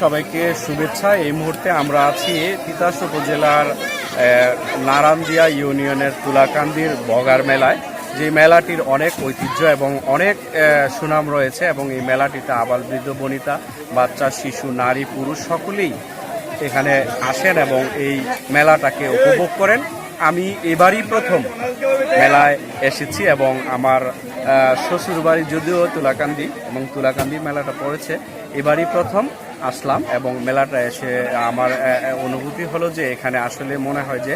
সবাইকে শুভেচ্ছা। এই মুহূর্তে আমরা আছি তিতাস উপজেলার নারান্দিয়া ইউনিয়নের তুলাকান্দির বগার মেলায়। যে মেলাটির অনেক ঐতিহ্য এবং অনেক সুনাম রয়েছে এবং এই মেলাটিতে আবাল বৃদ্ধ বনিতা বাচ্চা শিশু নারী পুরুষ সকলেই এখানে আসেন এবং এই মেলাটাকে উপভোগ করেন। আমি এবারই প্রথম মেলায় এসেছি এবং আমার আহ, শ্বশুর বাড়ি যদিও তুলাকান্দি এবং তুলাকান্দি মেলাটা পড়েছে এবারই প্রথম। আসলাম এবং মেলাটা এসে আমার অনুভূতি হলো যে এখানে আসলে মনে হয় যে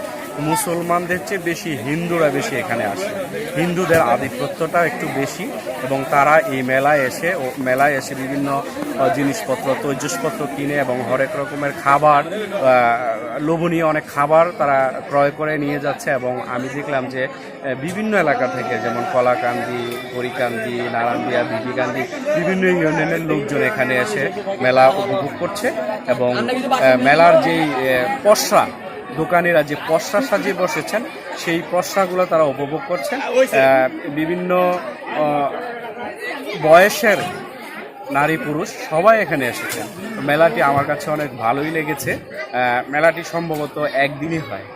মুসলমানদের চেয়ে বেশি হিন্দুরা বেশি এখানে আসে। হিন্দুদের আধিপত্যটা একটু বেশি এবং তারা এই মেলায় এসে ও মেলায় এসে বিভিন্ন জিনিসপত্র, তৈজসপত্র কিনে এবং হরেক রকমের খাবার লোভনীয় অনেক খাবার তারা ক্রয় করে নিয়ে যাচ্ছে এবং আমি দেখলাম যে বিভিন্ন এলাকা থেকে যেমন কলাকান্দি, হরিকান্দি, নারায়ণদিয়া, বিবিকান্দি, বিভিন্ন ইউনিয়নের লোকজন এখানে এসে মেলা উপভোগ করছে এবং মেলার যেই পসরা, দোকানিরা যে পসরা সাজিয়ে বসেছেন, সেই পসরাগুলো তারা উপভোগ করছেন বিভিন্ন বয়সের নারী পুরুষ সবাই এখানে এসেছেন। মেলাটি আমার কাছে অনেক ভালোই লেগেছে। মেলাটি সম্ভবত একদিনই হয়,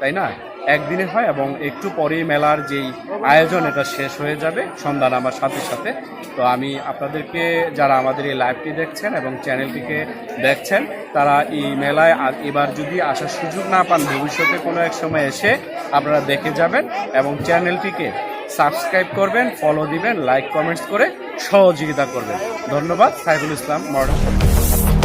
তাই না? একদিনে হয় এবং একটু পরেই মেলার যেই আয়োজন, এটা শেষ হয়ে যাবে সন্ধ্যা নামার সাথে সাথে। তো আমি আপনাদেরকে, যারা আমাদের এই লাইভটি দেখছেন এবং চ্যানেলটিকে দেখছেন, তারা এই মেলায় আর এবার যদি আসার সুযোগ না পান, ভবিষ্যতে কোনো এক সময় এসে আপনারা দেখে যাবেন এবং চ্যানেলটিকে সাবস্ক্রাইব করবেন ফলো দিবেন লাইক কমেন্টস করে সহযোগিতা করবেন। ধন্যবাদ, সাইফুল ইসলাম, মডার্ন।